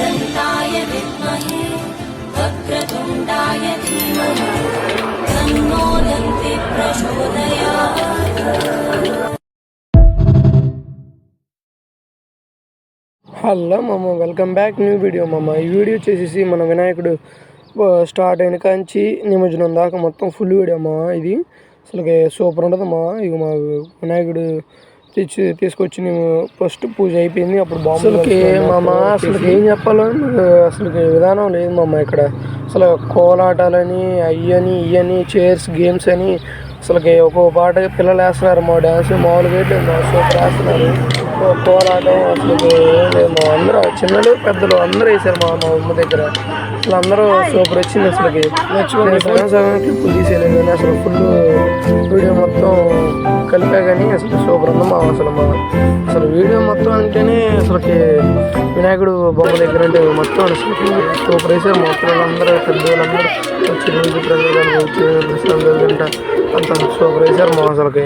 एकदन्ताय विद्महे वक्रतुण्डाय धीमहि तन्नो दन्ति प्रचोदयात् హలో మామ వెల్కమ్ బ్యాక్ న్యూ వీడియో మామ ఈ వీడియో వచ్చేసి మన వినాయకుడు ఆ, స్టార్ట్ అయిన కాంచి నిమజ్జనం దాకా మొత్తం ఫుల్ వీడియో మా ఇది అసలుకి సూపర్ ఉంటుంది మా ఇక మా వినాయకుడు తెచ్చి తీసుకొచ్చి నేను ఫస్ట్ పూజ అయిపోయింది. అప్పుడు బాంబు అసలుకి మామ అసలుకి ఏం చెప్పాలో అసలుకి విధానం లేదు మామ ఇక్కడ. అసలు కోలాటాలని అయ్యని ఇయ్యని చైర్స్ గేమ్స్ అని అసలుకి ఒక్కో పాట పిల్లలు వేస్తున్నారు. మా డ్యాన్స్ మామూలుగా సూపర్ వేస్తున్నారు కోలాటం అసలు ఏం లేదు. మా అందరూ చిన్నలు పెద్దలు అందరూ వేసారు మా మా అమ్మ దగ్గర. అసలు అందరూ సూపర్ వచ్చింది అసలుకి. సగం సగం క్లిప్పులు తీసేయలేదు కానీ అసలు ఫుల్ వీడియో మొత్తం కలిపా కానీ అసలు సూపర్ ఉంది మా అసలు మా అసలు వీడియో మొత్తం అంటేనే అసలుకి వినాయకుడు బొమ్మ దగ్గర అంటే మొత్తం అసలుకి సూపర్ వేసారు మొత్తం పిల్లలందరూ పెద్దవాళ్ళందరూ వచ్చి రోజు ప్రజలు అంత సో వేసారు మా అసలుకి.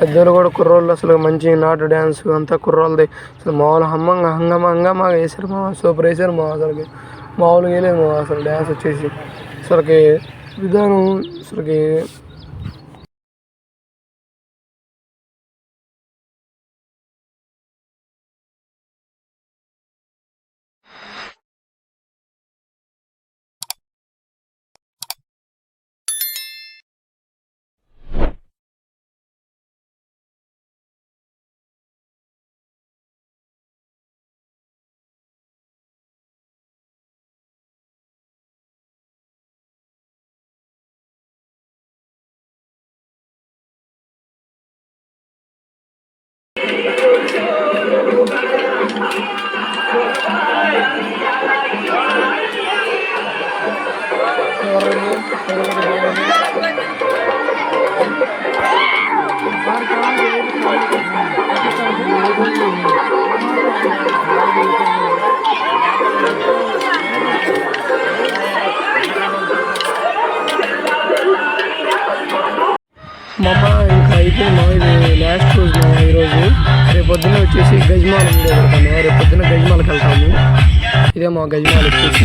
పెద్దలు కూడా కుర్రోళ్ళు అసలు మంచి నాటు డ్యాన్స్ అంతా కుర్రోళ్ళది. అసలు మామూలు హమ్మంగా హంగమ హంగమా వేసారు మా సూపర్ వేసారు మా అసలుకి. మామూలుగా వేయలేదు మా అసలు డ్యాన్స్ వచ్చేసి. అసలుకి విధానం అసలుకి మా ఇంకా అయిపోయింది మా ఇది లాస్ట్ రోజు మా ఈరోజు రేపు పొద్దున్న వచ్చేసి గజమాల వీడియో పెడతాము రేపు పొద్దున్న గజమాలకు వెళ్తాము. ఇదే మా గజమాల వచ్చేసి.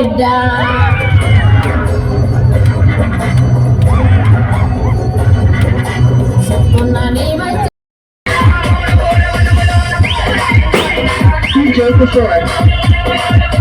ಬಿಡ್ಡ for sure.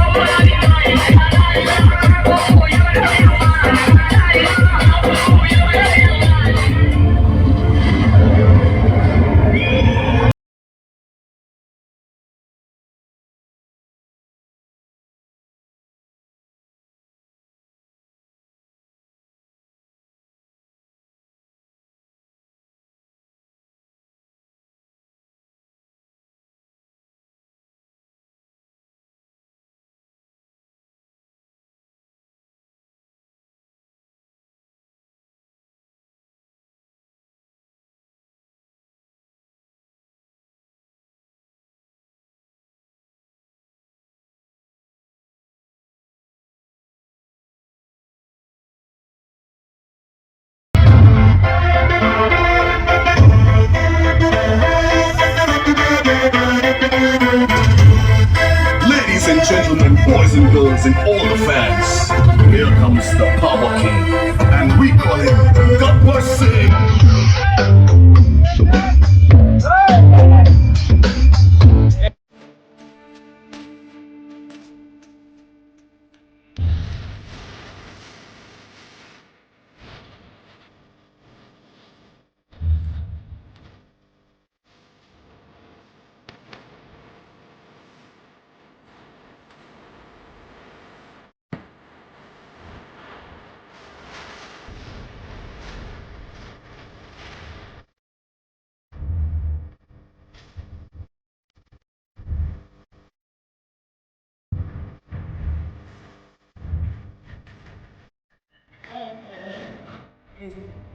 Boys and all the fans, here comes the Power King, and we call him Gabbar Singh. mm